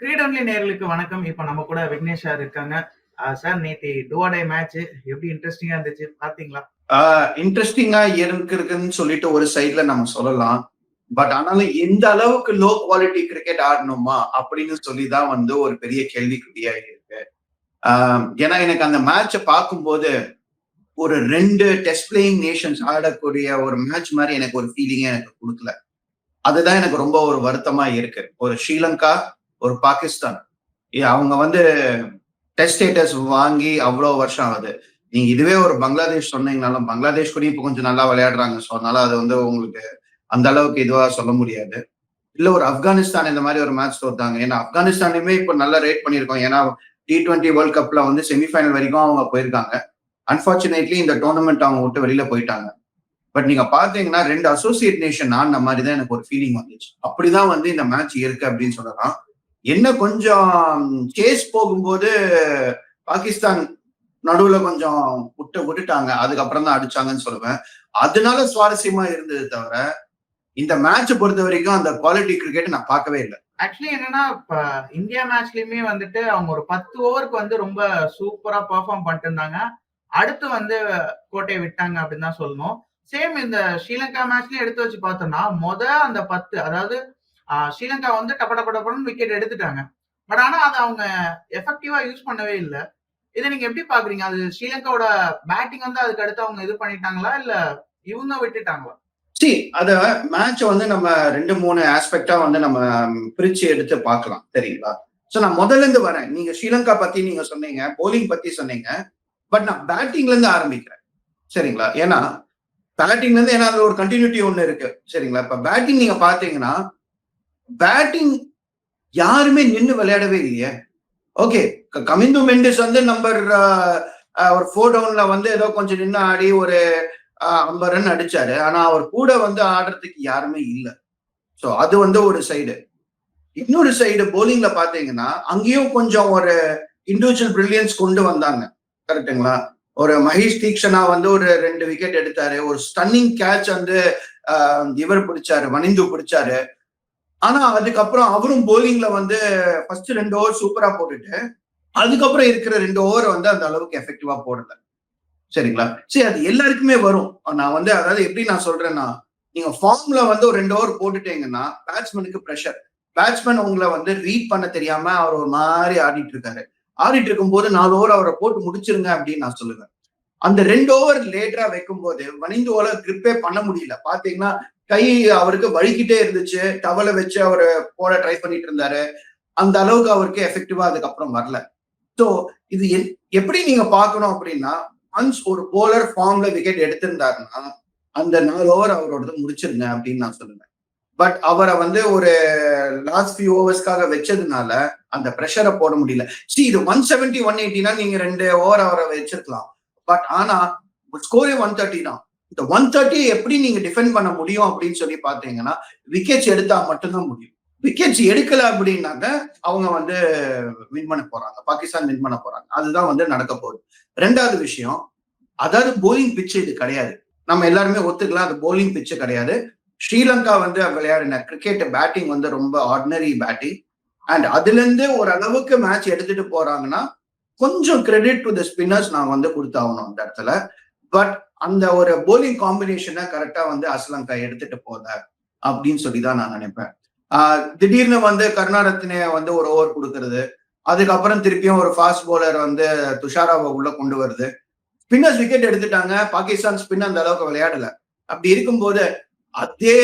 கிரீடன்லி நேர்களுக்கு வணக்கம். இப்ப நம்ம கூட விக்னேஷ் சார் இருக்காங்க. சார் நேத்தி டூ மேட்ச் எப்படி இன்ட்ரெஸ்டிங்கா இருந்துச்சு பார்த்தீங்களா? இன்ட்ரெஸ்டிங்கா இருக்குதுன்னு சொல்லிட்டு ஒரு சைட்ல நம்ம சொல்லலாம் பட் ஆனாலும் எந்த அளவுக்கு லோ குவாலிட்டி கிரிக்கெட் ஆடணுமா அப்படின்னு சொல்லி தான் வந்து ஒரு பெரிய கேள்விக்குறியா இருக்கு ஆஹ் ஏன்னா எனக்கு அந்த மேட்சை பார்க்கும்போது ஒரு ரெண்டு டெஸ்ட் பிளேயிங் நேஷன்ஸ் ஆடக்கூடிய ஒரு மேட்ச் மாதிரி எனக்கு ஒரு ஃபீலிங்கே எனக்கு கொடுக்கல அதுதான் எனக்கு ரொம்ப ஒரு வருத்தமா இருக்கு ஒரு ஸ்ரீலங்கா ஒரு பாகிஸ்தான். ஏ, அவங்க வந்து டெஸ்ட் ஸ்டேட்டஸ் வாங்கி அவ்வளோ வருஷம் ஆகுது. நீங்க இதுவே ஒரு பங்களாதேஷ் சொன்னீங்கனாலும் பங்களாதேஷ் கூட இப்போ கொஞ்சம் நல்லா விளையாடுறாங்க. ஸோ அதனால அது வந்து உங்களுக்கு அந்த அளவுக்கு இதுவா சொல்ல முடியாது. இல்ல ஒரு ஆப்கானிஸ்தான் இந்த மாதிரி ஒரு மேட்ச் தோத்தாங்க. ஏன்னா ஆப்கானிஸ்தானுமே இப்போ நல்லா ரேட் பண்ணியிருக்கோம். ஏன்னா டி டுவெண்ட்டி வேர்ல்ட் கப்ல வந்து செமிஃபைனல் வரைக்கும் அவங்க போயிருக்காங்க. அன்பார்ச்சுனேட்லி இந்த டோர்னமெண்ட் அவங்க விட்டு வெளியில போயிட்டாங்க. பட் நீங்க பாத்தீங்கன்னா ரெண்டு அசோசியேட் நேஷன் ஆன மாதிரி தான் எனக்கு ஒரு ஃபீலிங் வந்துச்சு. அப்படிதான் வந்து இந்த மேட்ச் இருக்கு அப்படின்னு சொல்லலாம். என்ன கொஞ்சம் கேஸ் போகும்போது பாகிஸ்தான் நடுவுல கொஞ்சம் விட்டு விட்டுட்டாங்க அதுக்கப்புறம் தான் அடிச்சாங்கன்னு சொல்லுவேன் அதனால சுவாரஸ்யமா இருந்தது தவிர இந்த மேட்ச் பொறுத்த வரைக்கும் அந்த குவாலிட்டி கிரிக்கெட் நான் பார்க்கவே இல்லை ஆக்சுவலி என்னன்னா இப்ப இந்தியா மேட்ச்லயுமே வந்துட்டு அவங்க ஒரு 10 ஓவருக்கு வந்து ரொம்ப சூப்பரா பெர்ஃபார்ம் பண்ணிட்டு இருந்தாங்க. அடுத்து வந்து கோட்டையை விட்டாங்க அப்படின்னு தான் சொல்லணும். சேம் இந்த ஸ்ரீலங்கா மேட்ச்லயும் எடுத்து வச்சு பார்த்தோம்னா, மொத அந்த 10 அதாவது ஸ்ரீலங்கா வந்து டப விக்கெட் எடுத்துட்டாங்க. பட் ஆனா அதை அவங்க எஃபெக்டிவா யூஸ் பண்ணவே இல்லை இதை நீங்க எப்படி பார்க்குறீங்க? அது ஸ்ரீலங்காவோட பேட்டிங் வந்து அதுக்கு அடுத்து அவங்க இது பண்ணிட்டாங்களா? இல்ல இவங்க விட்டுட்டாங்களா? சி அத மேட்ச் வந்து நம்ம ரெண்டு மூணு ஆஸ்பெக்டா வந்து நம்ம பிரிச்சு எடுத்து பார்க்கலாம் சரிங்களா சோ நான் முதல்ல இருந்து வரேன் நீங்க ஸ்ரீலங்கா பத்தி நீங்க சொன்னீங்க போலிங் பத்தி சொன்னீங்க பட் நான் பேட்டிங்ல இருந்து ஆரம்பிக்கிறேன் சரிங்களா ஏன்னா பேட்டிங்ல இருந்து ஏன்னா அதுல ஒரு கண்டினியூட்டி ஒண்ணு இருக்கு சரிங்களா இப்ப பேட்டிங் நீங்க பாத்தீங்கன்னா பேட்டிங் யாருமே நின்று விளையாடவே இல்லையே. ஓகே கமிந்து மெண்டிஸ் வந்து நம்பர் ஒரு ஃபோர் டவுன்ல வந்து ஏதோ கொஞ்சம் நின்று ஆடி ஒரு ஐம்பது ரன் அடிச்சாரு. ஆனா அவர் கூட வந்து ஆடுறதுக்கு யாருமே இல்லை. ஸோ அது வந்து ஒரு சைடு இன்னொரு சைடு போலிங்ல பாத்தீங்கன்னா அங்கேயும் கொஞ்சம் ஒரு இண்டிவிஜுவல் பிரில்லியன்ஸ் கொண்டு வந்தாங்க. கரெக்டுங்களா ஒரு மகேஷ் தீக்ஷனா வந்து ஒரு ரெண்டு விக்கெட் எடுத்தாரு. ஒரு ஸ்டன்னிங் கேட்ச் வந்து இவர் பிடிச்சாரு மணிந்து பிடிச்சாரு. ஆனா அதுக்கப்புறம் அவரும் போலிங்ல வந்து ஃபர்ஸ்ட் ரெண்டு ஓவர் சூப்பரா போட்டுட்டு அதுக்கப்புறம் இருக்கிற ரெண்டு ஓவர் வந்து அந்த அளவுக்கு எஃபெக்டிவா போடல. சரிங்களா? சரி அது எல்லாருக்குமே வரும். நான் வந்து அதாவது எப்படி நான் சொல்றேன்னா நீங்க ஃபார்ம்ல வந்து ஒரு ரெண்டு ஓவர் போட்டுட்டீங்கன்னா பேட்ஸ்மேனுக்கு ப்ரெஷர் பேட்ஸ்மேன் உங்களை வந்து ரீட் பண்ண தெரியாம அவர் ஒரு மாதிரி ஆடிட்டு இருக்காரு. ஆடிட்டு இருக்கும்போது நாலு ஓவர் அவரை போட்டு முடிச்சிருங்க அப்படின்னு நான் சொல்லுவேன். அந்த ரெண்டு ஓவர் லேட்டரா வைக்கும் போது வனிந்து ஓல கிரிப்பே பண்ண முடியல. பாத்தீங்கன்னா கை அவருக்கு வழுக்கிட்டே இருந்துச்சு. டவலை வச்சு அவர் போட ட்ரை பண்ணிட்டு இருந்தாரு. அந்த அளவுக்கு அவருக்கு எஃபெக்டிவா அதுக்கப்புறம் வரல. ஸோ இது எப்படி நீங்க பார்க்கணும் அப்படின்னா ஒன்ஸ் ஒரு போலர் ஃபார்ம்ல விக்கெட் எடுத்திருந்தாருன்னா அந்த நாலு ஓவர் அவரோடது முடிச்சிருங்க அப்படின்னு நான் சொல்லுவேன். பட் அவரை வந்து ஒரு லாஸ்ட் ஃபியூ ஓவர்ஸ்க்காக வச்சதுனால அந்த ப்ரெஷரை போட முடியல. சி இது ஒன் செவன்டி ஒன் எயிட்டினா நீங்க ரெண்டு ஓவர் அவரை வச்சிருக்கலாம். பட் ஆனா ஸ்கோரே ஒன் தேர்ட்டி தான். இந்த ஒன் தேர்ட்டி எப்படி நீங்க டிஃபெண்ட் பண்ண முடியும் அப்படின்னு சொல்லி பாத்தீங்கன்னா விக்கெட்ஸ் எடுத்தா மட்டும்தான் முடியும். விக்கெட்ஸ் எடுக்கல அப்படின்னாக்க அவங்க வந்து வின் பண்ண போறாங்க. பாகிஸ்தான் வின் பண்ண போறாங்க. அதுதான் வந்து நடக்க போகுது. ரெண்டாவது விஷயம் அதாவது போலிங் பிட்ச் இது கிடையாது. நம்ம எல்லாருமே ஒத்துக்கலாம் அது போலிங் பிச்சு கிடையாது. ஸ்ரீலங்கா வந்து விளையாடின கிரிக்கெட் பேட்டிங் வந்து ரொம்ப ஆர்டினரி பேட்டிங் அண்ட் அதுல இருந்து ஓரளவுக்கு மேட்ச் எடுத்துட்டு போறாங்கன்னா கொஞ்சம் கிரெடிட் டு த ஸ்பின்னர்ஸ் நான் வந்து கொடுத்தாகணும் அந்த இடத்துல. பட் அந்த ஒரு போலிங் காம்பினேஷனை கரெக்டா வந்து அஸ்லங்கா எடுத்துட்டு போத அப்படின்னு சொல்லி தான் நான் நினைப்பேன். திடீர்னு வந்து கருணாரத்னே வந்து ஒரு ஓவர் கொடுக்கறது. அதுக்கப்புறம் திருப்பியும் ஒரு ஃபாஸ்ட் போலர் வந்து துஷாராவை உள்ள கொண்டு வருது. ஸ்பின்னர்ஸ் விக்கெட் எடுத்துட்டாங்க. பாகிஸ்தான் ஸ்பின் அந்த அளவுக்கு விளையாடல. அப்படி இருக்கும்போது அதே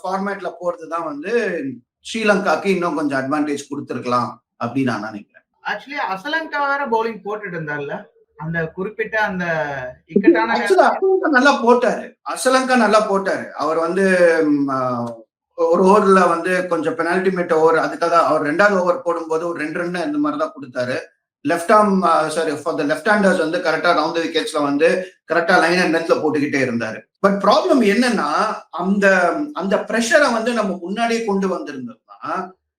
ஃபார்மேட்ல போறது தான் வந்து ஸ்ரீலங்காக்கு இன்னும் கொஞ்சம் அட்வான்டேஜ் கொடுத்துருக்கலாம் அப்படின்னு நான் நினைக்கிறேன். ஆக்சுவலி அசலங்கா வேற பவுலிங் போட்டுட்டு இருந்தார்ல. அந்த குறிப்பிட்ட அந்த இக்கட்டான அசலங்கா நல்லா போட்டாரு. அசலங்கா நல்லா போட்டாரு. அவர் வந்து ஒரு ஓவர்ல வந்து கொஞ்சம் பெனால்டி மேட் ஓவர் அதுக்காக அவர் ரெண்டாவது ஓவர் போடும்போது ஒரு ரெண்டு ரன் இந்த மாதிரி தான் கொடுத்தாரு left arm sorry for the left handers வந்து கரெக்டா ரவுண்ட் விக்கெட்ஸ்ல வந்து கரெக்டா லைன் அண்ட் லென்த்ல போட்டுக்கிட்டே இருந்தாரு. பட் ப்ராப்ளம் என்னன்னா அந்த அந்த ப்ரெஷரை வந்து நம்ம முன்னாடியே கொண்டு வந்திருந்தோம்னா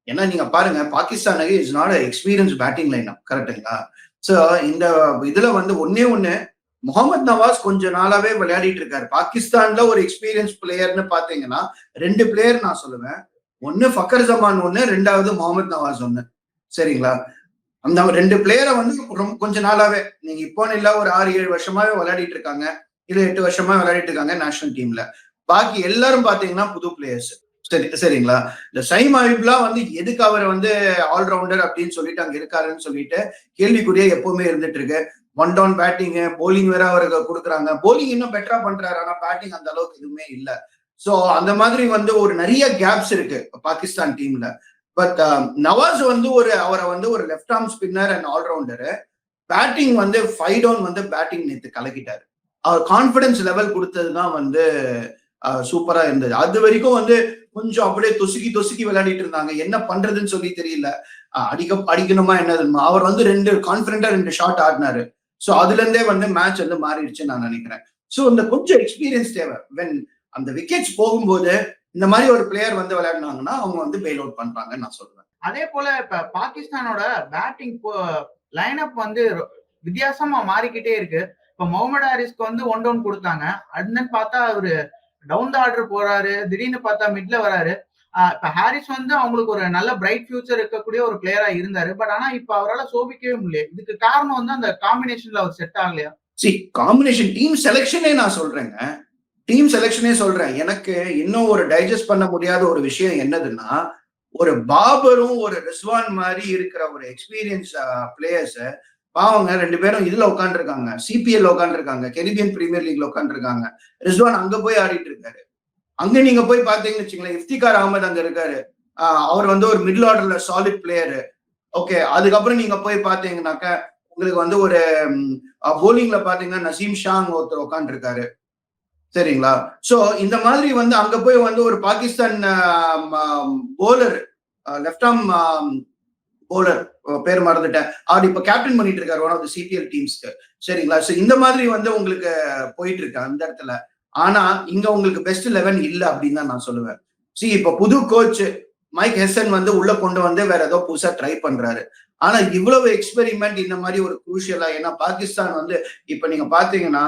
ஏன்னா நீங்க பாருங்க பாகிஸ்தானுக்கு is not experience batting line கரெக்டுங்களா சோ இந்த இதுல வந்து ஒன்னே ஒண்ணு முகமது நவாஸ் கொஞ்ச நாளாவே விளையாடிட்டு இருக்காரு. பாகிஸ்தான்ல ஒரு எக்ஸ்பீரியன்ஸ் பிளேயர்னு பாத்தீங்கன்னா ரெண்டு பிளேயர் நான் சொல்லுவேன். ஒன்னு ஃபக்கர் ஜமான் ஒன்னு ரெண்டாவது முகமது நவாஸ் ஒன்னு சரிங்களா? அந்த ரெண்டு பிளேயரை வந்து ரொம்ப கொஞ்ச நாளாவே நீங்க இப்போன்னு இல்ல ஒரு ஆறு ஏழு வருஷமாவே விளையாடிட்டு இருக்காங்க. இல்ல எட்டு வருஷமா விளையாடிட்டு இருக்காங்க நேஷனல் டீம்ல பாக்கி எல்லாரும் பாத்தீங்கன்னா புது பிளேயர்ஸ் சரி சரிங்களா? இந்த சைம் அபிப்லாம் வந்து எதுக்கு அவர் வந்து ஆல்ரவுண்டர் அப்படின்னு சொல்லிட்டு அங்க இருக்காருன்னு சொல்லிட்டு கேள்விக்குறியா எப்பவுமே இருந்துட்டு இருக்கு. ஒன் டவுன் பேட்டிங் போலிங் வேற அவருக்கு கொடுக்குறாங்க. போலிங் இன்னும் பெட்டரா பண்றாரு ஆனா பேட்டிங் அந்த அளவுக்கு எதுவுமே இல்லை. ஸோ அந்த மாதிரி வந்து ஒரு நிறைய கேப்ஸ் இருக்கு பாகிஸ்தான் டீம்ல பட் um, நவாஸ் வந்து ஒரு அவரை வந்து ஒரு left arm spinner and allrounder batting வந்து ஃபைவ் டவுன் வந்து பேட்டிங் நேற்று கலக்கிட்டாரு. அவர் கான்ஃபிடன்ஸ் லெவல் கொடுத்தது தான் வந்து சூப்பரா இருந்தது. அது வரைக்கும் வந்து கொஞ்சம் அப்படியே தொசுக்கி தொசுக்கி விளையாடிட்டு இருந்தாங்க. என்ன பண்றதுன்னு சொல்லி தெரியல. அடிக்க அடிக்கணுமா என்னதுமா அவர் வந்து ரெண்டு கான்பிடண்டா ரெண்டு ஷாட் ஆடினாரு. ஸோ அதுல இருந்தே வந்து மேட்ச் வந்து மாறிடுச்சு நான் நினைக்கிறேன். ஸோ இந்த கொஞ்சம் எக்ஸ்பீரியன்ஸ் தேவை. வென் அந்த விக்கெட்ஸ் போகும்போது இந்த மாதிரி ஒரு பிளேயர் வந்து விளையாடினாங்கன்னா அவங்க வந்து பெயில் அவுட் பண்றாங்கன்னு நான் சொல்லுவேன். அதே போல இப்ப பாகிஸ்தானோட பேட்டிங் லைன் அப் வந்து வித்தியாசமா மாறிக்கிட்டே இருக்கு. இப்ப முகமது ஹாரிஸ்க்கு வந்து ஒன் டவுன் கொடுத்தாங்க. அதுன்னு பார்த்தா அவரு டவுன் த ஆர்டர் போறாரு. திடீர்னு பார்த்தா மிட்ல வராரு. இப்ப ஹாரிஸ் வந்து அவங்களுக்கு ஒரு நல்ல பிரைட் ஃபியூச்சர் இருக்கக்கூடிய ஒரு பிளேயரா இருந்தாரு. பட் ஆனா இப்ப அவரால் சோபிக்கவே முடியல. இதுக்கு காரணம் வந்து அந்த காம்பினேஷன்ல அவர் செட் ஆகலையா? சி காம்பினேஷன் டீம் செலெக்ஷனே நான் சொல்றேங்க. டீம் செலெக்ஷனே சொல்றேன். எனக்கு இன்னும் ஒரு டைஜஸ்ட் பண்ண முடியாத ஒரு விஷயம் என்னதுன்னா ஒரு பாபரும் ஒரு ரிஸ்வான் மாதிரி இருக்கிற ஒரு எக்ஸ்பீரியன்ஸ் பிளேயர்ஸை பாவங்க ரெண்டு பேரும் இதுல உட்காந்துருக்காங்க சிபிஎல் உட்காந்துருக்காங்க கெரிபியன் பிரீமியர் லீக்ல உட்காந்துருக்காங்க ரிஸ்வான் அங்க போய் ஆடிட்டு இருக்காரு. அங்க நீங்க போய் பாத்தீங்கன்னு வச்சுங்களேன் இஃப்திகார் அகமது அங்க இருக்காரு. அவர் வந்து ஒரு மிடில் ஆர்டர்ல சாலிட் பிளேயரு ஓகே அதுக்கப்புறம் நீங்க போய் பாத்தீங்கன்னாக்க உங்களுக்கு வந்து ஒரு போலிங்ல பாத்தீங்கன்னா நசீம் ஷாங் ஒருத்தர் உட்காந்துருக்காரு சரிங்களா? சோ இந்த மாதிரி வந்து அங்க போய் வந்து ஒரு Pakistan bowler left arm bowler பேர் மறந்துட்டேன். அவர் இப்ப கேப்டன் பண்ணிட்டு இருக்காரு ஒன் ஆஃப் த சிபிஎல் டீம்ஸ்க்கு சரிங்களா? சோ இந்த மாதிரி வந்து உங்களுக்கு போயிட்டு இருக்கு அந்த இடத்துல. ஆனா இங்க உங்களுக்கு பெஸ்ட் லெவன் இல்ல அப்படின்னு தான் நான் சொல்லுவேன். சி இப்ப புது கோச் மைக் ஹெசன் வந்து உள்ள கொண்டு வந்து வேற ஏதோ புதுசா ட்ரை பண்றாரு. ஆனா இவ்வளவு எக்ஸ்பெரிமெண்ட் இந்த மாதிரி ஒரு குரூஷியலா ஏன்னா பாகிஸ்தான் வந்து இப்ப நீங்க பாத்தீங்கன்னா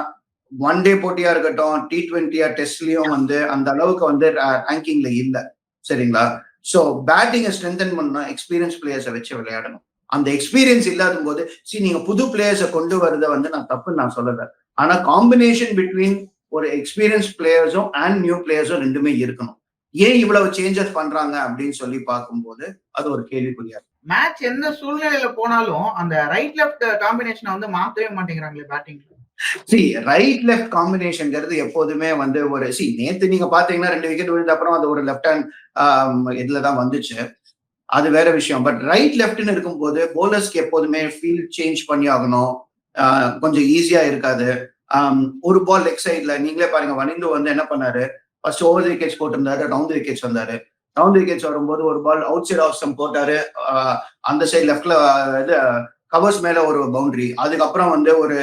ஒன் டே போட்டியா இருக்கட்டும் டி ட்வெண்ட்டியா டெஸ்ட்லயும் வந்து அந்த அளவுக்கு வந்து ரேங்கிங்ல இல்ல. சரிங்களா? ஸோ பேட்டிங்கை ஸ்ட்ரென்தன் பண்ணணும் எக்ஸ்பீரியன்ஸ் பிளேயர்ஸை வச்சு விளையாடணும். அந்த எக்ஸ்பீரியன்ஸ் இல்லாத போது சி நீங்க புது பிளேயர்ஸை கொண்டு வரத வந்து நான் தப்புன்னு நான் சொல்லல. ஆனா காம்பினேஷன் பிட்வீன் ஒரு எக்ஸ்பீரியன்ஸ் பிளேயர்ஸும் அண்ட் நியூ பிளேயர்ஸும் ரெண்டுமே இருக்கணும். ஏன் இவ்வளவு சேஞ்சஸ் பண்றாங்க அப்படின்னு சொல்லி பார்க்கும்போது அது ஒரு கேள்விக்குரியா மேட்ச் எந்த சூழ்நிலையில போனாலும் அந்த ரைட் லெஃப்ட் காம்பினேஷனை வந்து மாத்தவே மாட்டேங்கிறாங்களே பேட்டிங்ல சி ரைட் லெஃப்ட் காம்பினேஷன்ங்கிறது எப்போதுமே வந்து ஒரு சி நேத்து நீங்க பாத்தீங்கன்னா ரெண்டு விக்கெட் விழுந்த அப்புறம் அது ஒரு லெஃப்ட் ஹேண்ட் இதுல தான் வந்துச்சு. அது வேற விஷயம். பட் ரைட் லெஃப்ட்னு இருக்கும்போது போலர்ஸ்க்கு எப்போதுமே ஃபீல்ட் சேஞ்ச் பண்ணி ஆகணும். கொஞ்சம் ஈஸியா இருக்காது. ஒரு பால் லெக் சைட்ல நீங்களே பாருங்க வனிந்து வந்து என்ன பண்ணாரு? ஃபர்ஸ்ட் ஓவர் விக்கெட்ஸ் போட்டிருந்தாரு ரவுண்ட் விக்கெட்ஸ் வந்தாரு. ரவுண்ட் விக்கெட்ஸ் வரும்போது ஒரு ball outside off some போட்டாரு அந்த சைட் லெஃப்ட்ல இது கவர்ஸ் மேல ஒரு பவுண்டரி அதுக்கப்புறம் வந்து ஒரு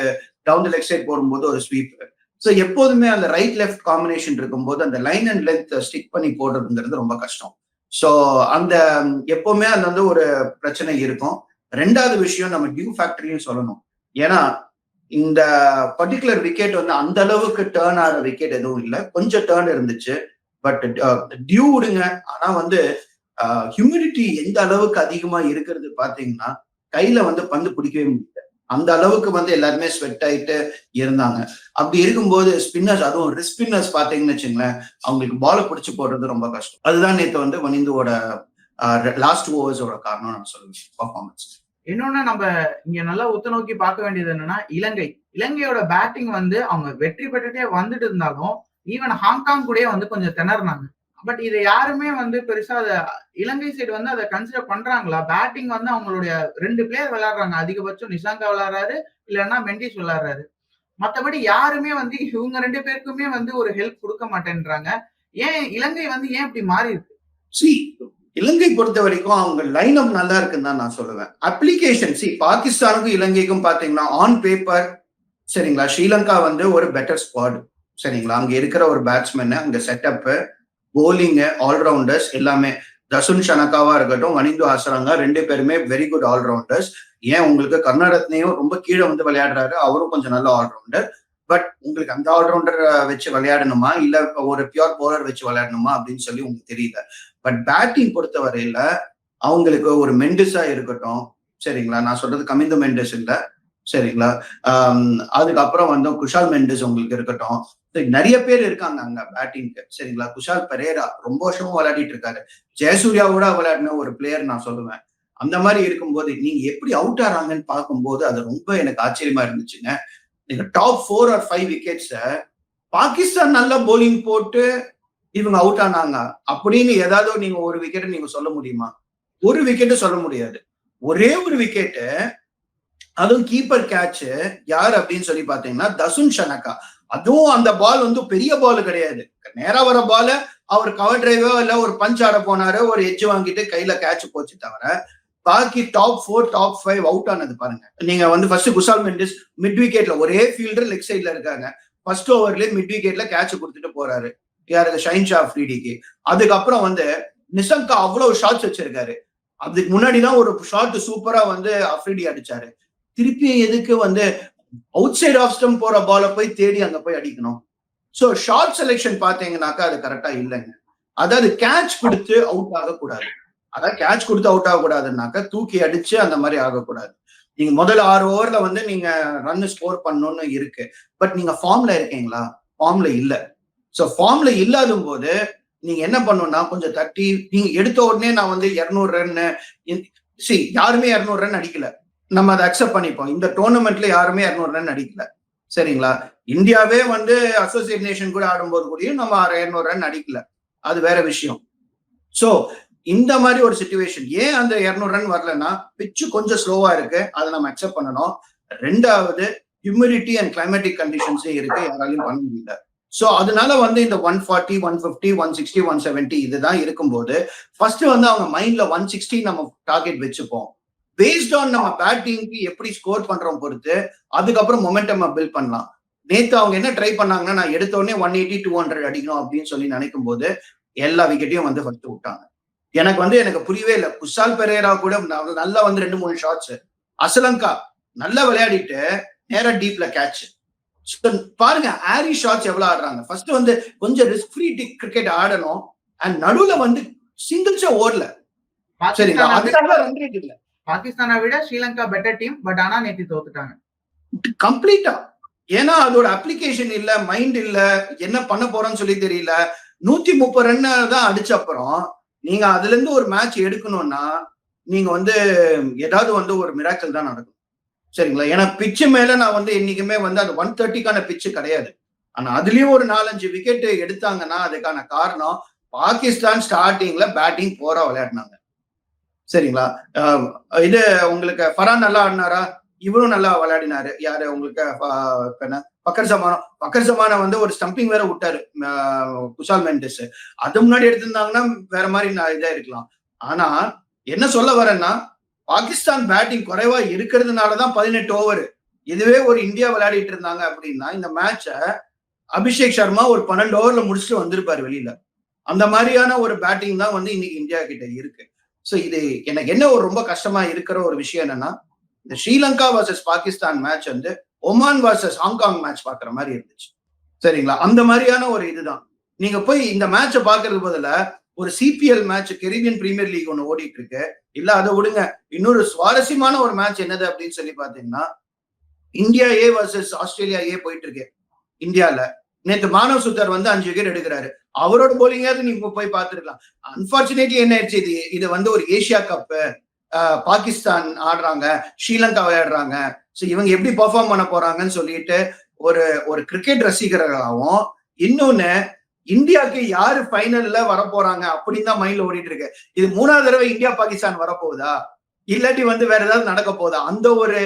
டவுன் லெஃப்ட் சைட் போடும்போது ஒரு ஸ்வீப் ஸோ எப்போதுமே அந்த ரைட் லெஃப்ட் காம்பினேஷன் இருக்கும்போது அந்த லைன் அண்ட் லென்த் ஸ்டிக் பண்ணி போடுறதுங்கிறது ரொம்ப கஷ்டம். ஸோ அந்த எப்போவுமே அந்த வந்து ஒரு பிரச்சனை இருக்கும். ரெண்டாவது விஷயம் நம்ம டியூ ஃபேக்டரியும் சொல்லணும். ஏன்னா இந்த பர்டிகுலர் விக்கெட் வந்து அந்த அளவுக்கு டேர்ன் ஆகிற விக்கெட் எதுவும் இல்லை. கொஞ்சம் டேர்ன் இருந்துச்சு. பட் டியூ விடுங்க. ஆனா வந்து ஹியூமிடிட்டி எந்த அளவுக்கு அதிகமா இருக்கிறது பாத்தீங்கன்னா கையில வந்து பந்து பிடிக்கவே முடியல. அந்த அளவுக்கு வந்து எல்லாருமே ஸ்வெட் ஆயிட்டு இருந்தாங்க. அப்படி இருக்கும்போது ஸ்பின்னர்ஸ் அதுவும் ரிஸ்க் ஸ்பின்னர்ஸ் பாத்தீங்கன்னு வச்சுங்களேன் அவங்களுக்கு பாலை பிடிச்சி போடுறது ரொம்ப கஷ்டம். அதுதான் நேற்று வந்து வனிந்துவோட லாஸ்ட் ஓவர்ஸோட காரணம் நான் சொல்லுவேன் பர்ஃபார்மன்ஸ் இன்னொன்னு நம்ம இங்க நல்லா உத்து நோக்கி பார்க்க வேண்டியது என்னன்னா இலங்கை. இலங்கையோட பேட்டிங் வந்து அவங்க வெற்றி பெற்றுட்டே வந்துட்டு இருந்தாலும் ஈவன் ஹாங்காங் கூட வந்து கொஞ்சம் திணறினாங்க. பட் இதை யாருமே வந்து பெருசா அதை இலங்கை சைடு வந்து அதை கன்சிடர் பண்றாங்களா? பேட்டிங் வந்து அவங்களுடைய ரெண்டு பிளேயர் விளையாடுறாங்க. அதிகபட்சம் நிஷாங்கா விளையாடுறாரு இல்லைன்னா மெண்டிஸ் விளையாடுறாரு. மற்றபடி யாருமே வந்து இவங்க ரெண்டு பேருக்குமே வந்து ஒரு ஹெல்ப் கொடுக்க மாட்டேன்றாங்க. ஏன் இலங்கை வந்து ஏன் இப்படி மாறி இருக்கு? சி இலங்கை பொறுத்த வரைக்கும் அவங்க லைன் அப் நல்லா இருக்குன்னு தான் நான் சொல்லுவேன். அப்ளிகேஷன் சி பாகிஸ்தானுக்கும் இலங்கைக்கும் பாத்தீங்கன்னா ஆன் பேப்பர் சரிங்களா? ஸ்ரீலங்கா வந்து ஒரு பெட்டர் ஸ்குவாடு சரிங்களா? அங்க இருக்கிற ஒரு பேட்ஸ்மேன் அங்க செட்டப்பு போலிங்கு ஆல்ரவுண்டர்ஸ் எல்லாமே. தசுன் ஷனக்காவா இருக்கட்டும் வனிந்து ஆசராங்க ரெண்டு பேருமே வெரி குட் ஆல்ரவுண்டர்ஸ் ஏன் உங்களுக்கு கர்நாடகத்திலையும் ரொம்ப கீழே வந்து விளையாடுறாரு அவரும் கொஞ்சம் நல்ல ஆல்ரவுண்டர் பட் உங்களுக்கு அந்த ஆல்ரவுண்டர் வச்சு விளையாடணுமா? இல்ல ஒரு பியூர் போலர் வச்சு விளையாடணுமா? அப்படின்னு சொல்லி உங்களுக்கு தெரியல. பட் பேட்டிங் பொறுத்த வரையில அவங்களுக்கு ஒரு மெண்டிஸா இருக்கட்டும் சரிங்களா? நான் சொல்றது கமிந்த மெண்டிஸ் இல்ல சரிங்களா? அதுக்கப்புறம் வந்து குஷால் மெண்டிஸ் உங்களுக்கு இருக்கட்டும். நிறைய பேர் இருக்காங்க அங்க பேட்டிங்க்கு சரிங்களா? குஷால் பெரேரா ரொம்ப வருஷமும் விளையாடிட்டு இருக்காரு. ஜெயசூர்யா கூட விளையாடின ஒரு பிளேயர் நான் சொல்லுவேன். அந்த மாதிரி இருக்கும்போது நீங்க எப்படி அவுட் ஆறாங்கன்னு பார்க்கும்போது அது ரொம்ப எனக்கு ஆச்சரியமா இருந்துச்சுங்க. நீங்க top four or five wickets Pakistan நல்லா போலிங் போட்டு இவங்க அவுட் ஆனாங்க. அப்படின்னு ஏதாவது நீங்க ஒரு விக்கெட் நீங்க சொல்ல முடியுமா? ஒரு விக்கெட் சொல்ல முடியாது. ஒரே ஒரு விக்கெட்டு அதுவும் கீப்பர் கேட்ச் யார் அப்படின்னு சொல்லி பாத்தீங்கன்னா தசுன் ஷனக்கா அதுவும் அந்த பால் வந்து பெரிய பால் கிடையாது. நேரா வர பால அவர் கவர் டிரைவோ இல்ல ஒரு பஞ்ச் ஆட போனாரு ஒரு எஜ் வாங்கிட்டு கையில கேட்ச் போச்சு தவிர பாக்கி top four top five out ஆனது பாருங்க. நீங்க வந்து ஃபர்ஸ்ட் குசால் மெண்டிஸ் மிட் விக்கெட்ல ஒரே ஃபீல்டர் லெக் சைட்ல இருக்காங்க. ஃபர்ஸ்ட் ஓவர்லயே மிட் விக்கெட்ல கேட்ச் கொடுத்துட்டு போறாரு. யாருக்கு ஷைன் ஷா ஃப்ரீடிக்கு. அதுக்கப்புறம் வந்து நிசங்கா அவ்வளவு ஷாட்ஸ் வச்சிருக்காரு. அதுக்கு முன்னாடி தான் ஒரு ஷாட் சூப்பரா வந்து அஃப்ரிடி அடிச்சாரு. திருப்பி எதுக்கு வந்து அவுட் சைட் ஆஃப் ஸ்டம் போற பால போய் தேடி அங்க போய் அடிக்கணும். சோ ஷார்ட் செலெக்ஷன் பாத்தீங்கன்னாக்கா அது கரெக்டா இல்லைங்க. அதாவது கேட்ச் கொடுத்து அவுட் ஆகக்கூடாது. அதான் கேட்ச் கொடுத்து அவுட் ஆகக்கூடாதுன்னாக்கா தூக்கி அடிச்சு அந்த மாதிரி ஆகக்கூடாது. நீங்க முதல்ல ஆறு ஓவர்ல வந்து நீங்க ரன் ஸ்கோர் பண்ணணும்னு இருக்கு. பட் நீங்க ஃபார்ம்ல இருக்கீங்களா? ஃபார்ம்ல இல்ல. சோ ஃபார்ம்ல இல்லாத போது நீங்க என்ன பண்ணணும்னா கொஞ்சம் தட்டி நீங்க எடுத்த உடனே நான் வந்து இருநூறு ரன்னு சி யாருமே இரநூறு ரன் அடிக்கல. நம்ம அதை அக்செப்ட் பண்ணிப்போம். இந்த டோர்னமெண்ட்ல யாருமே இரநூறு ரன் அடிக்கல சரிங்களா? இந்தியாவே வந்து அசோசியேட் நேஷன் கூட ஆடும்போது கூடயும் நம்ம இரநூறு ரன் அடிக்கல அது வேற விஷயம். சோ இந்த மாதிரி ஒரு சுச்சுவேஷன் ஏன் அந்த இரநூறு ரன் வரலன்னா பிச்சு கொஞ்சம் ஸ்லோவா இருக்கு. அதை நம்ம அக்செப்ட் பண்ணணும். ரெண்டாவது ஹியூமிடிட்டி அண்ட் கிளைமேட்டிக் கண்டிஷன்ஸே இருக்கு. யாராலையும் பண்ண முடியல. ஸோ அதனால வந்து இந்த one forty one fifty one sixty one seventy இதுதான் இருக்கும்போது ஃபர்ஸ்ட் வந்து அவங்க மைண்ட்ல ஒன் சிக்ஸ்டி நம்ம டார்கெட் வச்சுப்போம். பேஸ்ட் ஆன் நம்ம பேட்டிங்க்கு எப்படி ஸ்கோர் பண்றோம் பொறுத்து அதுக்கப்புறம் மொமெண்டம் பில்ட் பண்ணலாம். நேத்து அவங்க என்ன ட்ரை பண்ணாங்கன்னா நான் எடுத்த உடனே ஒன் எயிட்டி டூ ஹண்ட்ரட் அடிக்கணும் அப்படின்னு சொல்லி நினைக்கும் போது எல்லா விக்கெட்டையும் வந்து ஃபர்ஸ்ட் விட்டாங்க. எனக்கு வந்து எனக்கு புரியவே இல்லை. குஷால் பெரேரா கூட நல்லா வந்து ரெண்டு மூணு ஷாட்ஸ் அசலங்கா நல்லா விளையாடிட்டு நேரா டீப்ல கேட்ச் பாருங்க ஆரி ஷாட்ஸ் எவ்வளவு ஆடுறாங்க. ஃபர்ஸ்ட் வந்து கொஞ்சம் ரிஸ்க் ஃப்ரீ கிரிக்கெட் ஆடணும். அண்ட் நடுவுல வந்து சிங்கிள்ஸா ஓடல. சரிங்களா? பாகிஸ்தானை விட- அதுக்காக ரன் ரேட் இல்ல. பாகிஸ்தானை விட ஸ்ரீலங்கா பெட்டர் டீம் பட் ஆனா நேற்று தோத்துட்டாங்க. கம்ப்ளீட்டா ஏன்னா அதோட அப்ளிகேஷன் இல்ல மைண்ட் இல்ல என்ன பண்ண போறோம்னு சொல்லி தெரியல. நூத்தி முப்பது ரன் தான் அடிச்ச அப்புறம் நீங்க அதுல இருந்து ஒரு மேட்ச் எடுக்கணும்னா நீங்க வந்து ஏதாவது வந்து ஒரு மிராக்கல் தான் நடக்கும். சரிங்களா? ஏன்னா பிச்சு மேல நான் வந்து என்னைக்குமே வந்து அது ஒன் தேர்ட்டிக்கான பிச்சு கிடையாது. ஆனா அதுலயும் ஒரு நாலஞ்சு விக்கெட் எடுத்தாங்கன்னா அதுக்கான காரணம் பாகிஸ்தான் ஸ்டார்டிங்ல பேட்டிங் போற விளையாடினாங்க. சரிங்களா? இது உங்களுக்கு ஃபரான் நல்லா ஆடினாரா? இவரும் நல்லா விளையாடினாரு. யாரு உங்களுக்கு என்ன? பக்கர் சமானம் பக்கர் சமானம் வந்து ஒரு ஸ்டம்பிங் வேற விட்டாரு. குஷால் மெண்டஸ். அது முன்னாடி எடுத்திருந்தாங்கன்னா வேற மாதிரி நான் இதா இருக்கலாம். ஆனா என்ன சொல்ல வரேன்னா பாகிஸ்தான் பேட்டிங் குறைவா இருக்கிறதுனாலதான் பதினெட்டு ஓவர் இதுவே ஒரு இந்தியா விளையாடிட்டு இருந்தாங்க அப்படின்னா இந்த மேட்ச அபிஷேக் சர்மா ஒரு பன்னெண்டு ஓவர்ல முடிச்சுட்டு வந்திருப்பாரு வெளியில. அந்த மாதிரியான ஒரு பேட்டிங் தான் வந்து இன்னைக்கு இந்தியா கிட்ட இருக்கு. ஸோ இது எனக்கு என்ன ஒரு ரொம்ப கஷ்டமா இருக்கிற ஒரு விஷயம் என்னன்னா இந்த ஸ்ரீலங்கா வர்சஸ் பாகிஸ்தான் மேட்ச் வந்து Oman versus Hong Kong match பாக்குற மாதிரி இருந்துச்சு. சரிங்களா? அந்த மாதிரியான ஒரு இதுதான். நீங்க போய் இந்த மேட்சை பாக்குறது பதில ஒரு CPL match Caribbean Premier League ஒன்று ஓடிட்டு இருக்கு. இல்ல அதை விடுங்க. இன்னொரு சுவாரஸ்யமான ஒரு மேட்ச் என்னது அப்படின்னு சொல்லி பாத்தீங்கன்னா India A versus Australia A போயிட்டு இருக்கு. இந்தியால. நேத்து மானவ் சுத்தர் வந்து அஞ்சு விக்கெட் எடுக்கிறாரு. அவரோட போலிங்காவது நீங்க போய் பார்த்துருக்கலாம். அன்பார்ச்சுனேட்லி என்ன ஆயிடுச்சு? இது இது வந்து ஒரு ஏசியா கப்பு பாகிஸ்தான் ஆடுறாங்க ஸ்ரீலங்கா விளையாடுறாங்க. ஸோ இவங்க எப்படி பெர்ஃபார்ம் பண்ண போறாங்கன்னு சொல்லிட்டு ஒரு ஒரு கிரிக்கெட் ரசிகர்களாகவும் இன்னொன்னு இந்தியாவுக்கு யாரு ஃபைனல்ல வரப்போறாங்க அப்படின்னு தான் மைண்ட்ல ஓடிட்டு இருக்கு. இது மூணாவது தடவை இந்தியா பாகிஸ்தான் வரப்போகுதா? இல்லாட்டி வந்து வேற ஏதாவது நடக்க போதா அந்த ஒரு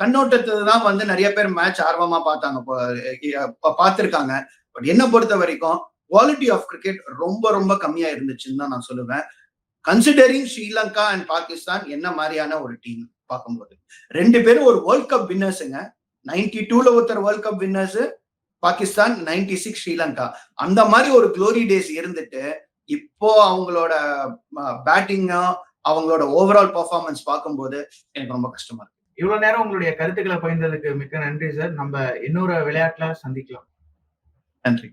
கண்ணோட்டத்துல தான் வந்து நிறைய பேர் மேட்ச் ஆர்வமா பார்த்தாங்க. பார்த்திருக்காங்க. பட் என்ன பொறுத்த வரைக்கும் குவாலிட்டி ஆஃப் கிரிக்கெட் ரொம்ப ரொம்ப கம்மியா இருந்துச்சுன்னு தான் நான் சொல்லுவேன். கன்சிடரிங் ஸ்ரீலங்கா அண்ட் பாகிஸ்தான் என்ன மாதிரியான ஒரு டீம் பார்க்கும்போது. ரெண்டு பேரும் ஒரு வேர்ல்ட் கப் வின்னர்ஸுங்க நைன்டி டூல ஒருத்தர் world cup winners Pakistan ninety six Sri Lanka. அந்த மாதிரி ஒரு க்ளோரி டேஸ் இருந்துட்டு இப்போ அவங்களோட பேட்டிங்கும் அவங்களோட ஓவரால் பர்ஃபார்மன்ஸ் பார்க்கும்போது எனக்கு ரொம்ப கஷ்டமா இருக்கு. இவ்வளவு நேரம் உங்களுடைய கருத்துக்களை பகிர்ந்ததுக்கு மிக்க நன்றி சார் நம்ம இன்னொரு விளையாட்டுல சந்திக்கலாம். நன்றி.